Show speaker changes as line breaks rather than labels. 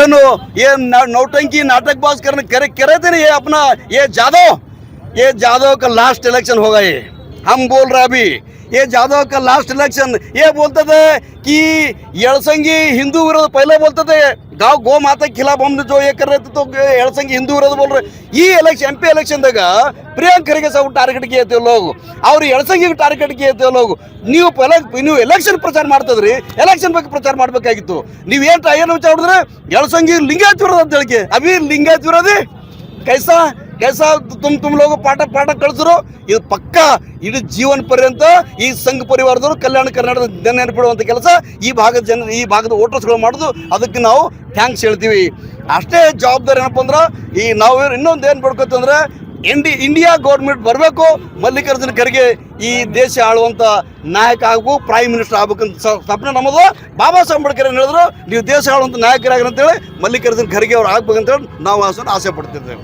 ಏನು ये नौटंकी नाटक बाज करने करे करे थे ना ये अपना, ये जादव ये जादव का लास्ट इलेक्शन होगा ये। हम बोल रहे अभी ये जादव का लास्ट इलेक्शन ये बोलते थे कि एड़संगी हिंदू विरोध पहले बोलते थे गाँव गौ माता के खिलाफ हम जो ये कर रहे थे तो एड़संगी हिंदू विरोध बोल रहे ये इलेक्शन एम पी इलेक्शन देगा प्रियंक खड़गे सब टारगेट किए थे लोग ಅವ್ರು ಎಳಸಂಗಿಗೆ ಟಾರ್ಗೆಟ್ ಕಿಯತ್ತೆ ಲೋಗು ನೀವು ಪೆಲ ನೀವು ಎಲೆಕ್ಷನ್ ಪ್ರಚಾರ ಮಾಡ್ತದ್ರಿ ಎಲೆಕ್ಷನ್ ಬಗ್ಗೆ ಪ್ರಚಾರ ಮಾಡ್ಬೇಕಾಗಿತ್ತು ನೀವು ಏನು ಏನು ವಿಚಾರ ಮಾಡಿದ್ರೆ ಎಳಸಂಗಿ ಲಿಂಗಾಯತ್ ವಿರೋಧ ಅಂತ ಹೇಳಿಕೆ ಅಭಿ ಲಿಂಗಾಯತ್ ವಿರೋಧಿ ಕೈಸಾ ಕೈಸಾ ತುಮ್ ತುಮ್ ಲೋಗ ಪಾಠ ಪಾಠ ಕಳಿಸಿದ್ರು ಇದು ಪಕ್ಕ ಇಡೀ ಜೀವನ ಪರ್ಯಂತ ಈ ಸಂಘ ಪರಿವಾರದವರು ಕಲ್ಯಾಣ ಕರ್ನಾಟಕದ ಜನ ನೆನಪಿಡುವಂಥ ಕೆಲಸ. ಈ ಭಾಗದ ಜನ, ಈ ಭಾಗದ ವೋಟರ್ಸ್ಗಳು ಮಾಡೋದು. ಅದಕ್ಕೆ ನಾವು ಥ್ಯಾಂಕ್ಸ್ ಹೇಳ್ತೀವಿ. ಅಷ್ಟೇ ಜವಾಬ್ದಾರಿ ಏನಪ್ಪ ಅಂದ್ರೆ, ಈ ನಾವು ಇನ್ನೊಂದು ಏನು ಬೇಡ್ಕೊತಂದ್ರೆ ಇಂಡಿ ಇಂಡಿಯಾ ಗೌರ್ಮೆಂಟ್ ಬರಬೇಕು, ಮಲ್ಲಿಕಾರ್ಜುನ ಖರ್ಗೆ ಈ ದೇಶ ಆಳುವಂತ ನಾಯಕ ಆಗಬೇಕು ಪ್ರೈಮ್ ಮಿನಿಸ್ಟರ್ ಆಗ್ಬೇಕಂತ ಸ್ವಪ್ನ ನಮ್ಮದು. ಬಾಬಾ ಸಾಹೇಬ್ ಅಂಬೇಡ್ಕರ್ ಏನು ಹೇಳಿದ್ರು, ನೀವು ದೇಶ ಆಳುವಂತ ನಾಯಕರಾಗಿರಂತೇಳಿ ಮಲ್ಲಿಕಾರ್ಜುನ ಖರ್ಗೆ ಅವ್ರು ಆಗ್ಬೇಕಂತೇಳಿ ನಾವು ಆಸೆ ಆಸೆ ಪಡ್ತಿದ್ದೇವೆ.